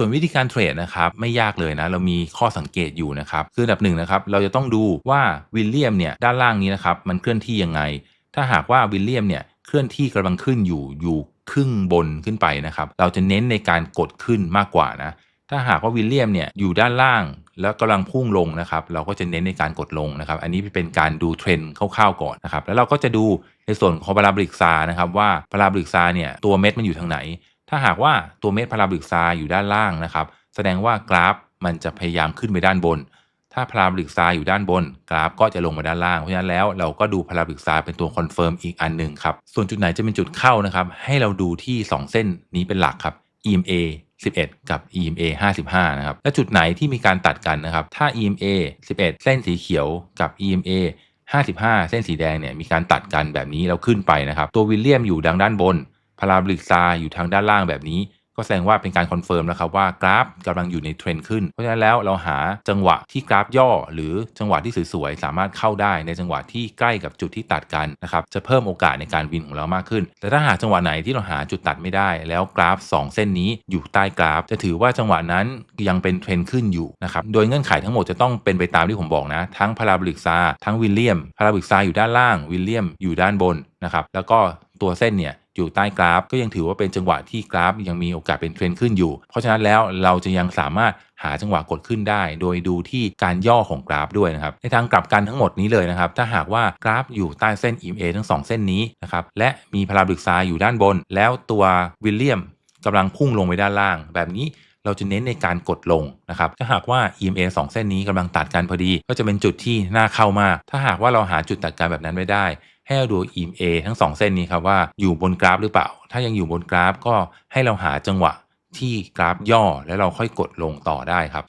ส่วนวิธีการเทรดนะครับไม่ยากเลยนะเรามีข้อสังเกตอยู่นะครับคืออันดับหนึ่งนะครับเราจะต้องดูว่าวิลเลียมเนี่ยด้านล่างนี้นะครับมันเคลื่อนที่ยังไง ถ้าหากว่าวิลเลียมเนี่ยเคลื่อนที่กำลังขึ้นอยู่อยู่ครึ่งบนขึ้นไปนะครับ เราจะเน้นในการกดขึ้นมากกว่านะถ้าหากว่าวิลเลียมเนี่ยอยู่ด้านล่างแล้วกำลังพุ่งลงนะครับ เราก็จะเน้นในการกดลงนะครับ อันนี้เป็นการดูเทรนด์คร่าวๆก่อนนะครับ แล้วเราก็จะดูในส่วนของพาราบริกซานะครับว่าพาราบริกซาเนี่ยตัวเม็ดมันอยู่ทางไหน ถ้าหากว่าตัวเม็ดพาราบริกซาอยู่ด้านล่างนะครับ แสดงว่ากราฟมันจะพยายามขึ้นไปด้านบน ถ้าพาราบริกซาอยู่ด้านบน กราฟก็จะลงมาด้านล่าง เพราะฉะนั้นแล้วเราก็ดูพาราบริกซาเป็นตัวคอนเฟิร์มอีกอันหนึ่งครับ ส่วนจุดไหนจะเป็นจุดเข้านะครับ ให้เราดูที่ 2 เส้นนี้เป็นหลักครับ EMA 11 กับ EMA 55 นะครับ และจุดไหนที่มีการตัดกันนะครับ ถ้า EMA 11 เส้นสีเขียวกับ EMA 55 เส้นสีแดงเนี่ยมีการตัดกันแบบนี้แล้วขึ้นไปนะครับ ตัววิลเลียมอยู่ดังด้านบน พาราบริกซาอยู่ทางด้านล่างแบบนี้ ก็แสดงว่าเป็นการคอนเฟิร์มแล้วครับว่ากราฟกำลังอยู่ในเทรนด์ขึ้น เพราะฉะนั้นแล้วเราหาจังหวะที่กราฟย่อ หรือจังหวะที่สวยๆสามารถเข้าได้ในจังหวะที่ใกล้กับจุดที่ตัดกันนะครับจะเพิ่มโอกาสในการวินของเรามากขึ้น แต่ถ้าหาจังหวะไหนที่เราหาจุดตัดไม่ได้ แล้วกราฟ 2 เส้นนี้อยู่ใต้กราฟ จะถือว่าจังหวะนั้นยังเป็นเทรนด์ขึ้นอยู่นะครับโดยเงื่อนไขทั้งหมดจะต้องเป็นไปตามที่ผมบอกนะ ทั้งพาราบริกซาทั้งวิลเลียมพาราบริกซาอยู่ด้านล่างวิลเลียมอยู่ด้านบนนะครับแล้วก็ตัวเส้นเนี่ย อยู่ใต้กราฟ ก็ยังถือว่าเป็นจังหวะที่กราฟ ยังมีโอกาสเป็นเทรนด์ขึ้นอยู่ เพราะฉะนั้นแล้วเราจะยังสามารถหาจังหวะกดขึ้นได้ โดยดูที่การย่อของกราฟด้วยนะครับ ในทางกลับกันทั้งหมดนี้เลยนะครับ ถ้าหากว่ากราฟอยู่ใต้เส้น EMA ทั้ง 2 เส้นนี้นะครับ และมีพาราบริกซาอยู่ด้านบน แล้วตัววิลเลียมกำลังพุ่งลงไปด้านล่าง แบบนี้เราจะเน้นในการกดลงนะครับ ถ้าหากว่า EMA 2 เส้นนี้กำลังตัดกันพอดี ก็จะเป็นจุดที่น่าเข้ามาก ถ้าหากว่าเราหาจุดตัดกันแบบนั้นไม่ได้ ให้เราดู EMA ทั้ง 2 เส้นนี้ครับว่าอยู่บนกราฟหรือเปล่า ถ้ายังอยู่บนกราฟก็ให้เราหาจังหวะที่กราฟย่อแล้วเราค่อยกดลงต่อได้ครับ